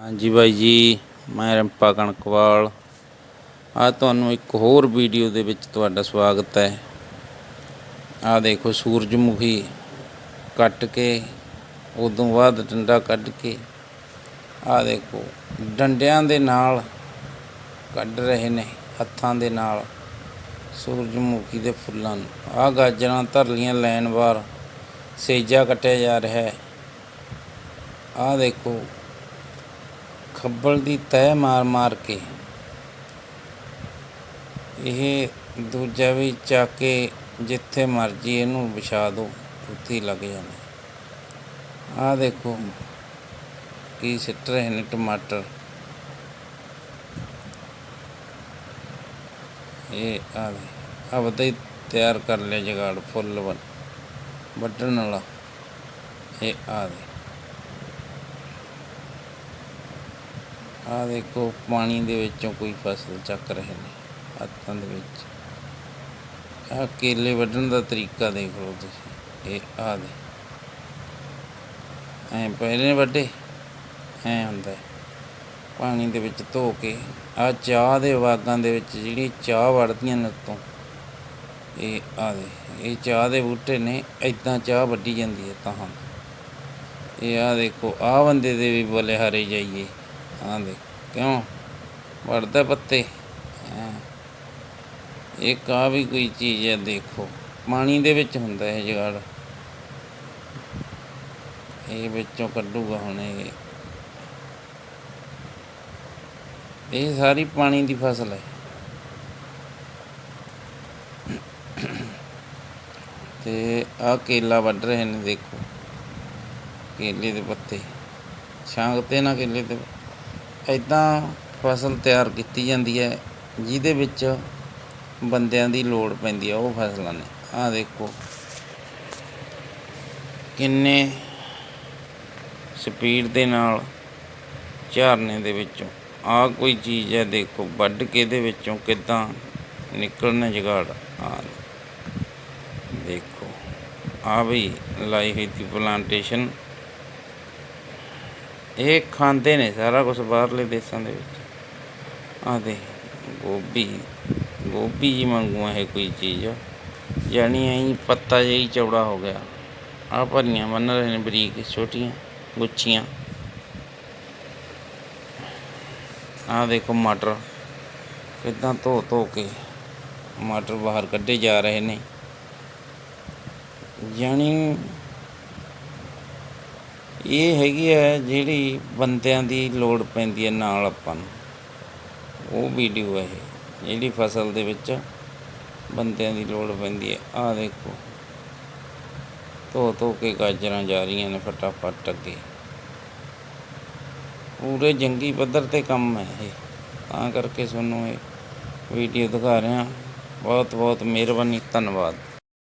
ਹਾਂਜੀ ਬਾਈ ਜੀ, ਮੈਂ ਰੰਪਾ ਕਣਕਵਾਲ। ਆ ਤੁਹਾਨੂੰ ਇੱਕ ਹੋਰ ਵੀਡੀਓ ਦੇ ਵਿੱਚ ਤੁਹਾਡਾ ਸਵਾਗਤ ਹੈ। ਆ ਦੇਖੋ ਸੂਰਜਮੁਖੀ ਕੱਟ ਕੇ, ਉਦੋਂ ਬਾਅਦ ਡੰਡਾ ਕੱਢ ਕੇ ਆ ਦੇਖੋ ਡੰਡਿਆਂ ਦੇ ਨਾਲ ਕੱਢ ਰਹੇ ਨੇ, ਹੱਥਾਂ ਦੇ ਨਾਲ ਸੂਰਜਮੁਖੀ ਦੇ ਫੁੱਲਾਂ ਨੂੰ। ਆ ਗਾਜਰਾਂ ਧਰਲੀਆਂ ਲੈਣ ਵਾਰ ਸੇਜਾ ਕੱਟਿਆ ਜਾ ਰਿਹਾ ਹੈ। ਆ ਦੇਖੋ ਖੱਬਲ ਦੀ ਤਹਿ ਮਾਰ ਮਾਰ ਕੇ ਇਹ ਦੂਜਾ ਵੀ ਚੱਕ ਕੇ ਜਿੱਥੇ ਮਰਜ਼ੀ ਇਹਨੂੰ ਵਿਛਾ ਦਿਓ ਉੱਥੇ ਲੱਗ ਜਾਣਾ। ਆਹ ਦੇਖੋ ਕੀ ਸਿੱਟ ਰਹੇ ਨੇ ਟਮਾਟਰ। ਇਹ ਆ ਆ ਹੀ ਤਿਆਰ ਕਰ ਲਿਆ ਜਗਾੜ ਫੁੱਲ ਵੱਢਣ ਵਾਲਾ। ਇਹ ਆ ਦੇ ਆ ਦੇਖੋ, ਪਾਣੀ ਦੇ ਵਿੱਚੋਂ ਕੋਈ ਫਸਲ ਚੱਕ ਰਹੇ ਨੇ, ਹੱਥਾਂ ਦੇ ਵਿੱਚ। ਆ ਕੇਲੇ ਵੱਢਣ ਦਾ ਤਰੀਕਾ ਦੇਖ ਲਓ ਤੁਸੀਂ। ਇਹ ਆ ਦੇ। ਐ ਪਹਿਲੇ ਵੱਡੇ, ਐ ਹੁੰਦਾ। ਪਾਣੀ ਦੇ ਵਿੱਚ ਧੋ ਕੇ, ਆ ਚਾਹ ਦੇ ਬਾਗਾਂ ਦੇ ਵਿੱਚ ਜਿਹੜੀ ਚਾਹ ਵੜਦੀਆਂ ਨੇ ਉੱਤੋਂ, ਇਹ ਆ ਦੇ। ਇਹ ਚਾਹ ਦੇ ਬੂਟੇ ਨੇ ਇਦਾਂ ਚਾਹ ਵੱਢੀ ਜਾਂਦੀ ਹੈ ਤਾਂ। ਇਹ ਆ ਦੇਖੋ ਆ ਬੰਦੇ ਦੇ ਵੀ ਬੋਲੇ ਹਰੇ ਜਾਈਏ। ਹਾਂ ਦੇ ਕਿਉਂ? ਵੜਦਾ ਪੱਤੇ। ਇਹ ਕਾ ਵੀ ਕੋਈ ਚੀਜ਼ ਹੈ, ਦੇਖੋ। ਪਾਣੀ ਦੇ ਵਿੱਚ ਹੁੰਦਾ ਇਹ ਜਗਾੜ। ਇਹ ਵਿੱਚੋਂ ਕੱਢੂਗਾ ਹੁਣ ਇਹ। ਇਹ ਸਾਰੀ ਪਾਣੀ ਦੀ ਫਸਲ ਹੈ। ਤੇ ਆ ਕੇਲਾ ਵੱਢ ਰਹੇ ਨੇ, ਦੇਖੋ। ਕੇਲੇ ਦੇ ਪੱਤੇ। ਛਾਂਗ ਨਾ ਕੇਲੇ ਦੇ ਇੱਦਾਂ ਫਸਲ ਤਿਆਰ ਕੀਤੀ ਜਾਂਦੀ ਹੈ, ਜਿਹਦੇ ਵਿੱਚ ਬੰਦਿਆਂ ਦੀ ਲੋੜ ਪੈਂਦੀ ਹੈ ਉਹ ਫਸਲਾਂ ਨੇ। ਆਹ ਦੇਖੋ। ਕਿੰਨੇ ਸਪੀਡ ਦੇ ਨਾਲ ਝਾਰਨੇ ਦੇ ਵਿੱਚੋਂ, ਆਹ ਕੋਈ ਚੀਜ਼ ਹੈ ਦੇਖੋ, ਵੱਢ ਕੇ ਇਹਦੇ ਵਿੱਚੋਂ ਕਿੱਦਾਂ ਨਿਕਲਣਾ ਜਗਾੜ। ਆ ਦੇਖੋ। ਆ ਵੀ ਲਾਈ ਹੋਈ ਦੀ ਪਲਾਂਟੇਸ਼ਨ ਇਹ ਖਾਂਦੇ ਨੇ ਸਾਰਾ ਕੁਝ ਬਾਹਰਲੇ ਦੇਸ਼ਾਂ ਦੇ ਵਿੱਚ। ਆ ਦੇ ਗੋਭੀ ਗੋਭੀ ਜੀ ਵਾਂਗੂ ਆ ਇਹ ਕੋਈ ਚੀਜ਼ ਯਾਨੀ ਐਂ ਪੱਤਾ ਜਿਹਾ ਹੀ ਚੌੜਾ ਹੋ ਗਿਆ। ਆ ਭਰੀਆਂ ਬੰਨ ਰਹੇ ਨੇ ਬਰੀਕ, ਛੋਟੀਆਂ ਗੁੱਚੀਆਂ ਆ ਦੇਖੋ ਮਟਰ, ਕਿੱਦਾਂ ਧੋ ਧੋ ਕੇ ਮਟਰ ਬਾਹਰ ਕੱਢੇ ਜਾ ਰਹੇ ਨੇ। ਯਾਨੀ ਇਹ ਹੈਗੀ ਹੈ ਜਿਹੜੀ ਬੰਦਿਆਂ ਦੀ ਲੋੜ ਪੈਂਦੀ ਹੈ ਨਾਲ ਆਪਾਂ ਨੂੰ। ਉਹ ਵੀਡੀਓ ਹੈ ਇਹ, ਜਿਹੜੀ ਫਸਲ ਦੇ ਵਿੱਚ ਬੰਦਿਆਂ ਦੀ ਲੋੜ ਪੈਂਦੀ ਹੈ। ਆਹ ਦੇਖੋ, ਧੋ ਧੋ ਕੇ ਗਾਜਰਾਂ ਜਾ ਰਹੀਆਂ ਨੇ ਫਟਾਫਟ ਅੱਗੇ। ਪੂਰੇ ਜੰਗੀ ਪੱਧਰ ਤੇ ਕੰਮ ਹੈ ਇਹ। ਤਾਂ ਕਰਕੇ ਤੁਹਾਨੂੰ ਇਹ ਵੀਡੀਓ ਦਿਖਾ ਰਿਹਾ। ਬਹੁਤ ਬਹੁਤ ਮਿਹਰਬਾਨੀ, ਧੰਨਵਾਦ।